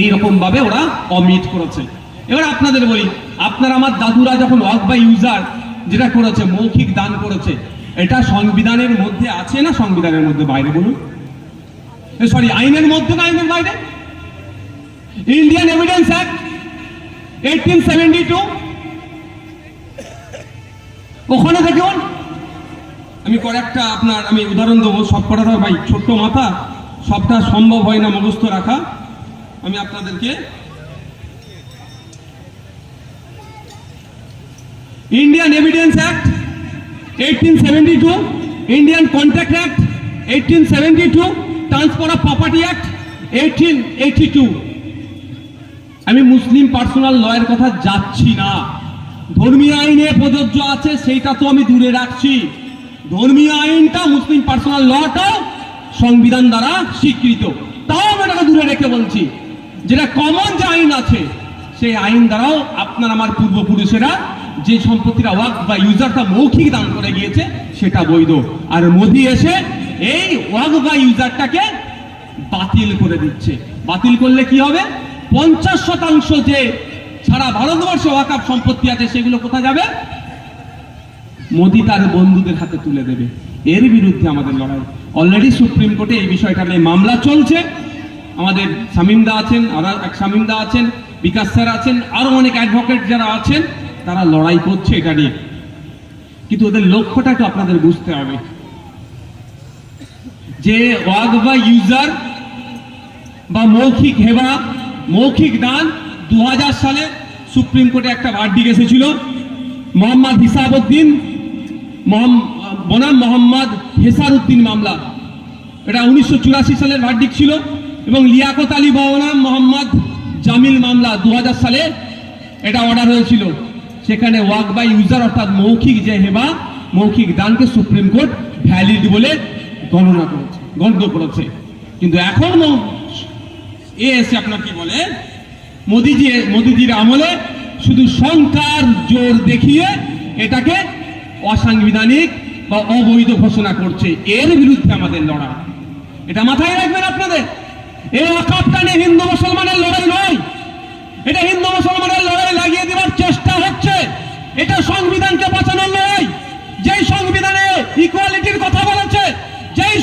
এই রকম ভাবে ওরা অমিট করেছে। এবার আপনাদের বলি, আপনার আমার দাদুরা যখন ওয়াক বাই ইউজার যেটা করেছে, মৌখিক দান করেছে, এটা সংবিধানের মধ্যে আছে না সংবিধানের মধ্যে? বাইরে বলুন। সরি আইনের মধ্যে না আইনের বাইরে? Indian evidence act eighteen seventy two ওখানে দেখুন, আমি কয়েকটা আপনার, আমি উদাহরণ দেবো, সব কটা ভাই, ছোট্ট মাথা। সবটা সম্ভব হয় না মুখস্থ রাখা। আমি আপনাদেরকে Indian evidence act eighteen seventy two Indian contract act eighteen seventy two transfer of property act eighteen eighty two আমি মুসলিম পার্সোনাল লয়ের কথা যাচ্ছি না। ধর্মীয় আইনে প্রযোজ্য আছে, সেইটা তো আমি দূরে রাখছি। ধর্মীয় আইনটা মুসলিম পার্সোনাল লটাও সংবিধান দ্বারা স্বীকৃত। তাও আমি এটাকে দূরে রেখে বলছি, যেটা কমন যে আইন আছে, সেই আইন দ্বারাও আপনার আমার পূর্বপুরুষেরা যে সম্পত্তিটা ওয়াক বা ইউজারটা মৌখিক দান করে গিয়েছে, সেটা বৈধ। আর মোদি এসে এই ওয়াক বা ইউজারটাকে বাতিল করে দিচ্ছে। বাতিল করলে কি হবে? পঞ্চাশ শতাংশ যে সারা ভারতবর্ষে ওয়াকাপ সম্পত্তি আছে, সেগুলো কোথায় যাবে? মোদি তার বন্ধুদের হাতে তুলে দেবে। এর বিরুদ্ধে আমাদের লড়াই। অলরেডি সুপ্রিম কোর্টে এই বিষয়টা নিয়ে মামলা চলছে। আমাদের শামিমদা আছেন, আর এক শামিমদা আছেন, বিকাশ স্যার আছেন, আরও অনেক অ্যাডভোকেট যারা আছেন, তারা লড়াই করছে এটা নিয়ে। কিন্তু ওদের লক্ষ্যটা একটু আপনাদের বুঝতে হবে। যে ওয়াগ বা ইউজার বা মৌখিক হেবা, মৌখিক দান দু হাজার সালে সুপ্রিম কোর্টে একটা ভার্ডিক এসেছিল। মোহাম্মদ হিসাবউদ্দিন বনাম মোহাম্মদ হেসারউদ্দিন মামলা। এটা উনিশশো চুরাশি সালের ভার্ডিক ছিল এবং লিয়াকত আলী বনাম মোহাম্মদ জামিল মামলা দু হাজার সালে এটা অর্ডার হয়েছিল। সেখানে ওয়াক বাই ইউজার অর্থাৎ মৌখিক যে হেবা, মৌখিক দানকে সুপ্রিম কোর্ট ভ্যালিড বলে গণনা করেছে, গণ্য করেছে। কিন্তু এখন এ এসে আপনার কি বলে? মোদিজি, মোদিজির আমলে শুধু সংখ্যার জোর দেখিয়ে এটাকে অসাংবিধানিক বা অবৈধ ঘোষণা করছে, এর বিরুদ্ধে আমাদের লড়াই। এটা মাথায় রাখবেন আপনাদের? এই অকাপটা নিয়ে হিন্দু মুসলমানের লড়াই নয়। এটা হিন্দু মুসলমানের লড়াই লাগিয়ে দেওয়ার চেষ্টা হচ্ছে। এটা সংবিধানকে বাঁচানোর লড়াই। যেই সংবিধানে ইকুয়ালিটির কথা বলেছে, যেই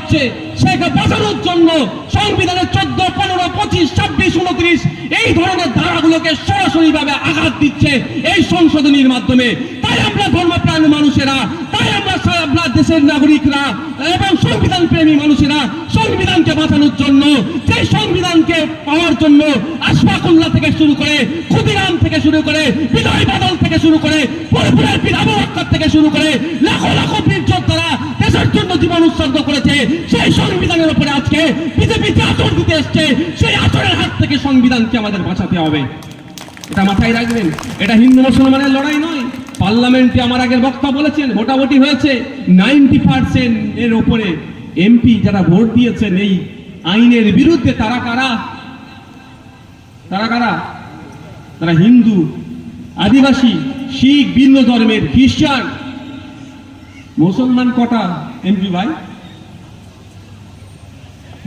হচ্ছে সেকে বাঁচানোর জন্য সংবিধানের চোদ্দ, পনেরো, পঁচিশ, ছাব্বিশ, উনত্রিশ এই ধরনের ধারাগুলোকে সরাসরি ভাবে আঘাত দিচ্ছে এই সংশোধনীর মাধ্যমে। তাই আমরা ধর্মপ্রাণ মানুষেরা, তাই আমরা আমরা দেশের নাগরিকরা এবং সংবিধান প্রেমী মানুষেরা সংবিধানকে বাঁচানোর জন্য সেই সংবিধানকে পাওয়ার জন্য আশফাকুল্লাহ থেকে শুরু করে ক্ষুদিরাম থেকে শুরু করে বিজয় বাদল থেকে শুরু করে পুরপুরের পীর থেকে শুরু করে লাখো লাখো জীবন উৎসর্গ করেছে, সেই সংবিধানের উপরে আজকে বিজেপি যে আচর দিতে এসছে, সেই আচরের হাত থেকে সংবিধানকে আমাদের বাঁচাতে হবে। এটা মাথায় রাখবেন, এটা হিন্দু মুসলমানের লড়াই নয়। পার্লামেন্টে আমার আগের বক্তা বলেছেন, ভোটাভুটি হয়েছে, নাইনটি পার্সেন্ট এর ওপরে এমপি যারা ভোট দিয়েছেন এই আইনের বিরুদ্ধে, তারা কারা? তারা কারা? তারা হিন্দু, আদিবাসী, শিখ, ভিন্ন ধর্মের, খ্রিস্টান, মুসলমান কটা? এমপি ভাই?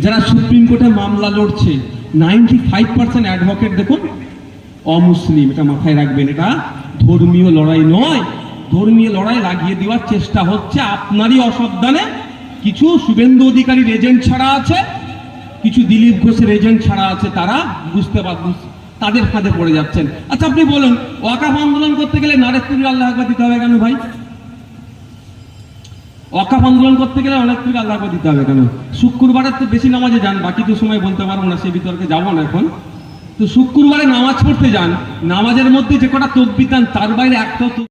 যারা সুপ্রিম কোর্টে মামলা লড়ছে নাইনটি ফাইভ পার্সেন্ট অ্যাডভোকেট দেখুন, অমুসলিম, এটা মাথায় রাখবেন, এটা ধর্মীয় লড়াই নয়। ধর্মীয় লড়াই লাগিয়ে দেওয়ার চেষ্টা হচ্ছে, আপনারই অসাবধানে। কিছু শুভেন্দু অধিকারীর এজেন্ট ছাড়া আছে, কিছু দিলীপ ঘোষের এজেন্ট ছাড়া আছে, তারা বুঝতে পার তাদের ফাঁদে পড়ে যাচ্ছেন। আচ্ছা আপনি বলুন, ওয়াকাফ আন্দোলন করতে গেলে নারেশ আল্লাহ দিতে হবে কেন ভাই? অকাপ আন্দোলন করতে গেলে অনেক কিছু আল্লাহ করে দিতে হবে কেন? শুক্রবারের তো বেশি নামাজে যান, বাকি তো সময় বলতে পারব না, সে বিতর্কে যাব না এখন। তো শুক্রবারে নামাজ পড়তে যান, নামাজের মধ্যে যে কটা তকবির দেন, তার বাইরে একটাও